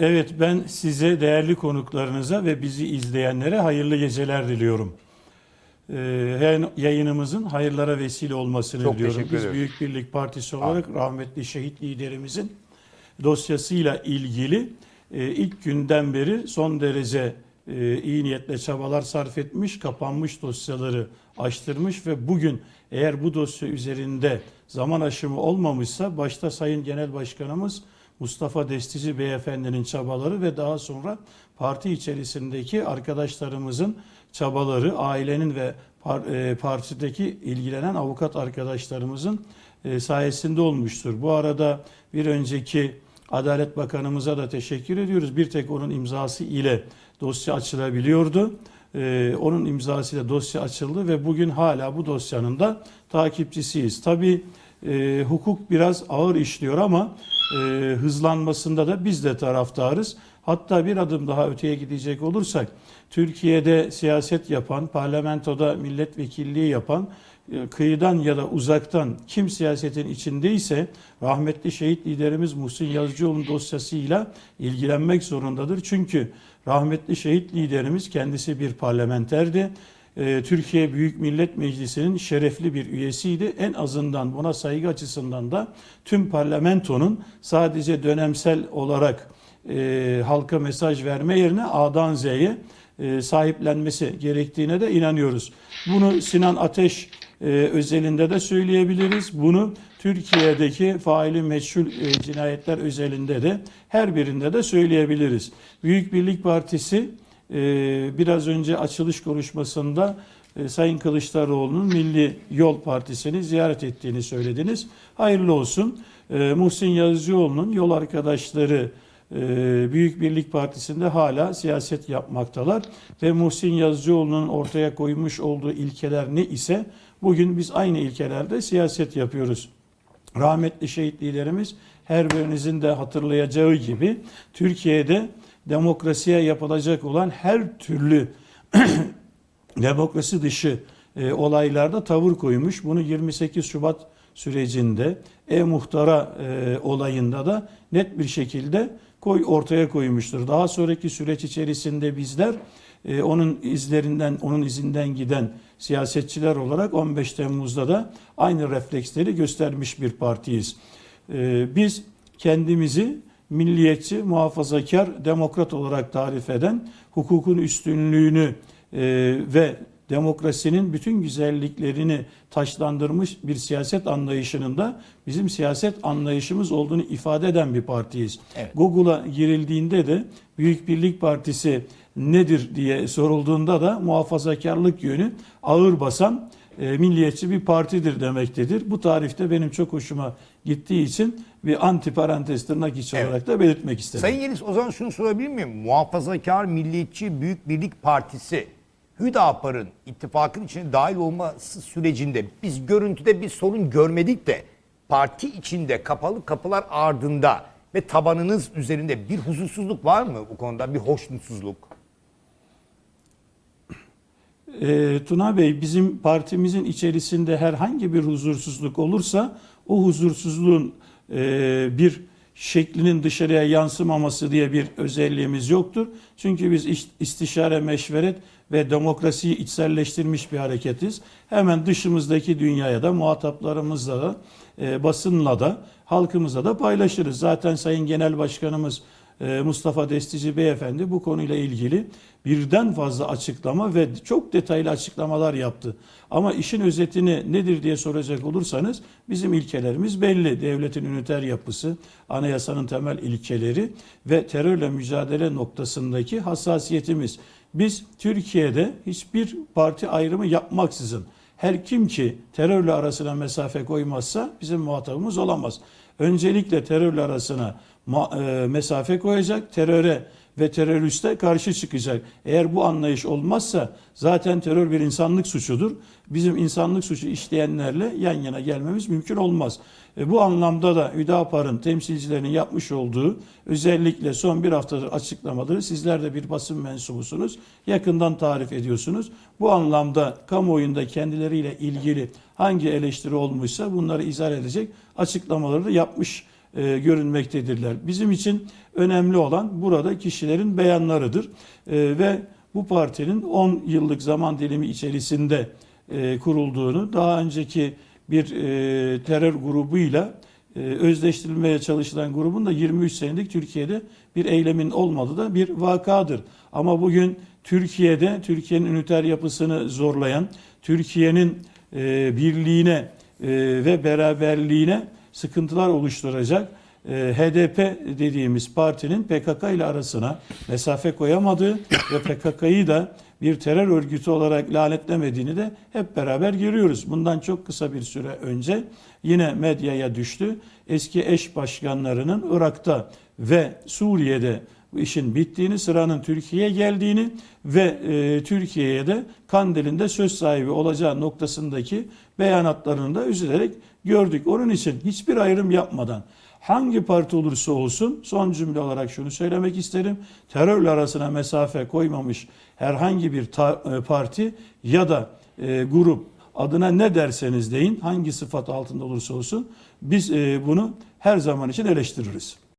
Evet ben size değerli konuklarınıza ve bizi izleyenlere hayırlı geceler diliyorum. Ee, yayınımızın hayırlara vesile olmasını Çok diliyorum. Biz ederiz. Büyük Birlik Partisi olarak rahmetli şehit liderimizin dosyasıyla ilgili e, ilk günden beri son derece e, iyi niyetle çabalar sarf etmiş, kapanmış dosyaları açtırmış ve bugün eğer bu dosya üzerinde zaman aşımı olmamışsa başta Sayın Genel Başkanımız Mustafa Destici Beyefendinin çabaları ve daha sonra parti içerisindeki arkadaşlarımızın çabaları, ailenin ve e, partideki ilgilenen avukat arkadaşlarımızın e, sayesinde olmuştur. Bu arada bir önceki Adalet Bakanımıza da teşekkür ediyoruz. Bir tek onun imzası ile dosya açılabiliyordu. Ee, onun imzasıyla dosya açıldı ve bugün hala bu dosyanın da takipçisiyiz. Tabii e, hukuk biraz ağır işliyor ama e, hızlanmasında da biz de taraftarız. Hatta bir adım daha öteye gidecek olursak Türkiye'de siyaset yapan, parlamentoda milletvekilliği yapan e, kıyıdan ya da uzaktan kim siyasetin içindeyse rahmetli şehit liderimiz Muhsin Yazıcıoğlu'nun dosyasıyla ilgilenmek zorundadır. Çünkü rahmetli şehit liderimiz kendisi bir parlamenterdi. E, Türkiye Büyük Millet Meclisi'nin şerefli bir üyesiydi. En azından buna saygı açısından da tüm parlamentonun sadece dönemsel olarak e, halka mesaj verme yerine A'dan Z'ye e, sahiplenmesi gerektiğine de inanıyoruz. Bunu Sinan Ateş e, özelinde de söyleyebiliriz. Bunu Türkiye'deki faili meçhul e, cinayetler özelinde de her birinde de söyleyebiliriz. Büyük Birlik Partisi biraz önce açılış konuşmasında e, Sayın Kılıçdaroğlu'nun Milli Yol Partisi'ni ziyaret ettiğini söylediniz. Hayırlı olsun. E, Muhsin Yazıcıoğlu'nun yol arkadaşları e, Büyük Birlik Partisi'nde hala siyaset yapmaktalar ve Muhsin Yazıcıoğlu'nun ortaya koymuş olduğu ilkeler ne ise bugün biz aynı ilkelerde siyaset yapıyoruz. Rahmetli şehit liderimiz her birinizin de hatırlayacağı gibi Türkiye'de demokrasiye yapılacak olan her türlü demokrasi dışı e, olaylarda tavır koymuş. Bunu 28 Şubat sürecinde e-muhtara e, olayında da net bir şekilde koy ortaya koymuştur. Daha sonraki süreç içerisinde bizler e, onun izlerinden, onun izinden giden siyasetçiler olarak 15 Temmuz'da da aynı refleksleri göstermiş bir partiyiz. E, biz kendimizi milliyetçi, muhafazakar, demokrat olarak tarif eden, hukukun üstünlüğünü e, ve demokrasinin bütün güzelliklerini taşlandırmış bir siyaset anlayışının da bizim siyaset anlayışımız olduğunu ifade eden bir partiyiz. Evet. Google'a girildiğinde de Büyük Birlik Partisi nedir diye sorulduğunda da muhafazakarlık yönü ağır basan e, milliyetçi bir partidir demektedir. Bu tarifte benim çok hoşuma gittiği için bir anti parantez tırnak içi Evet. olarak da belirtmek istedim. Sayın Yeliz o zaman şunu sorabilir miyim? Muhafazakar Milliyetçi Büyük Birlik Partisi Hüdapar'ın ittifakın içine dahil olması sürecinde biz görüntüde bir sorun görmedik de parti içinde kapalı kapılar ardında ve tabanınız üzerinde bir huzursuzluk var mı bu konuda bir hoşnutsuzluk? Ee, Tuna Bey bizim partimizin içerisinde herhangi bir huzursuzluk olursa o huzursuzluğun e, bir şeklinin dışarıya yansımaması diye bir özelliğimiz yoktur. Çünkü biz iş- istişare, meşveret ve demokrasiyi içselleştirmiş bir hareketiz. Hemen dışımızdaki dünyaya da muhataplarımızla da e, basınla da halkımızla da paylaşırız. Zaten Sayın Genel Başkanımız e, Mustafa Destici Beyefendi bu konuyla ilgili birden fazla açıklama ve çok detaylı açıklamalar yaptı. Ama işin özetini nedir diye soracak olursanız bizim ilkelerimiz belli. Devletin üniter yapısı, anayasanın temel ilkeleri ve terörle mücadele noktasındaki hassasiyetimiz. Biz Türkiye'de hiçbir parti ayrımı yapmaksızın her kim ki terörle arasına mesafe koymazsa bizim muhatabımız olamaz. Öncelikle terörle arasına e, mesafe koyacak, teröre ve teröriste karşı çıkacak. Eğer bu anlayış olmazsa zaten terör bir insanlık suçudur. Bizim insanlık suçu işleyenlerle yan yana gelmemiz mümkün olmaz. E, bu anlamda da Hüdapar'ın temsilcilerinin yapmış olduğu özellikle son bir haftadır açıklamaları sizler de bir basın mensubusunuz. Yakından tarif ediyorsunuz. Bu anlamda kamuoyunda kendileriyle ilgili hangi eleştiri olmuşsa bunları izah edecek açıklamaları da yapmış e, görünmektedirler. Bizim için önemli olan burada kişilerin beyanlarıdır. E, ve bu partinin 10 yıllık zaman dilimi içerisinde e, kurulduğunu, daha önceki bir e, terör grubuyla e, özleştirilmeye çalışılan grubun da 23 senelik Türkiye'de bir eylemin olmadığı da bir vakadır. Ama bugün Türkiye'de Türkiye'nin üniter yapısını zorlayan, Türkiye'nin e, birliğine e, ve beraberliğine sıkıntılar oluşturacak e, HDP dediğimiz partinin PKK ile arasına mesafe koyamadığı ve PKK'yı da bir terör örgütü olarak lanetlemediğini de hep beraber görüyoruz. Bundan çok kısa bir süre önce yine medyaya düştü. Eski eş başkanlarının Irak'ta ve Suriye'de bu işin bittiğini, sıranın Türkiye'ye geldiğini ve e, Türkiye'ye de Kandil'in de söz sahibi olacağı noktasındaki beyanatlarını da üzülerek gördük. Onun için hiçbir ayrım yapmadan hangi parti olursa olsun son cümle olarak şunu söylemek isterim. Terörle arasına mesafe koymamış herhangi bir e, parti ya da e, grup adına ne derseniz deyin hangi sıfat altında olursa olsun biz e, bunu her zaman için eleştiririz.